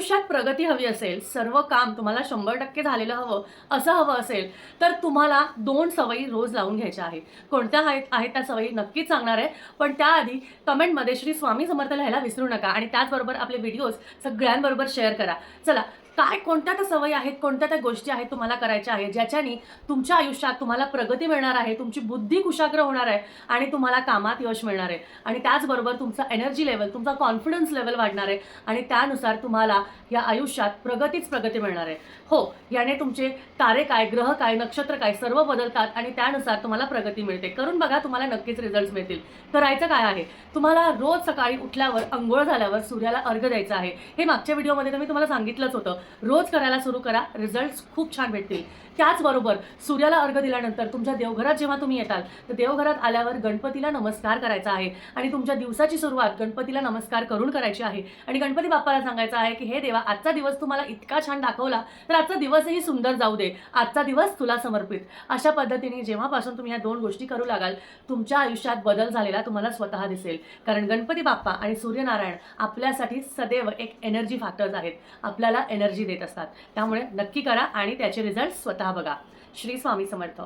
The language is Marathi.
आयुष्यात प्रगती हवी असेल सर्व काम तुम्हाला शंभर टक्के झालेलं हवं असं हवं असेल तर तुम्हाला दोन सवयी रोज लावून घ्यायच्या आहेत. कोणत्या आहेत आहेत त्या सवयी नक्कीच सांगणार आहे पण त्याआधी कमेंटमध्ये श्री स्वामी समर्थ लिहायला विसरू नका आणि त्याचबरोबर आपले व्हिडिओज सगळ्यांबरोबर शेअर करा. चला काय कोणत्या त्या सवयी आहेत कोणत्या त्या गोष्टी आहेत तुम्हाला करायच्या आहेत ज्याच्यानी तुमच्या आयुष्यात तुम्हाला प्रगती मिळणार आहे तुमची बुद्धी कुशाग्र होणार आहे आणि तुम्हाला कामात यश मिळणार आहे. आणि त्याचबरोबर तुमचा एनर्जी लेवल तुमचा कॉन्फिडन्स लेवल वाढणार आहे आणि त्यानुसार तुम्हाला या आयुष्यात प्रगतीच प्रगती मिळणार आहे. हो याने तुमचे तारे काय ग्रह काय नक्षत्र काय सर्व बदलतात आणि त्यानुसार तुम्हाला प्रगती मिळते. करून बघा तुम्हाला नक्कीच रिझल्ट मिळतील. करायचं काय आहे? तुम्हाला रोज सकाळी उठल्यावर अंघोळ झाल्यावर सूर्याला अर्घ द्यायचा आहे. हे मागच्या व्हिडिओमध्ये तर मी तुम्हाला सांगितलंच होतं. रोज करायला सुरू करा. रिझल्ट खूप छान भेटतील. त्याचबरोबर सूर्याला अर्घ दिल्यानंतर तुमच्या देवघरात जेव्हा तुम्ही येताल तर देवघरात आल्यावर गणपतीला नमस्कार करायचा आहे आणि तुमच्या दिवसाची सुरुवात गणपतीला नमस्कार करून करायची आहे. आणि गणपती बाप्पाला सांगायचं आहे की हे देवा आजचा दिवस तुम्हाला इतका छान दाखवला तर आजचा दिवसही सुंदर जाऊ दे. आजचा दिवस तुला समर्पित. अशा पद्धतीने जेव्हापासून तुम्ही या दोन गोष्टी करू लागाल तुमच्या आयुष्यात बदल झालेला तुम्हाला स्वतः दिसेल. कारण गणपती बाप्पा आणि सूर्यनारायण आपल्यासाठी सदैव एक एनर्जी फॅक्टर्स आहेत. आपल्याला एनर्जी एनर्जी देत असतात. त्यामुळे नक्की करा आणि त्याचे रिझल्ट स्वतः बघा. श्री स्वामी समर्थ.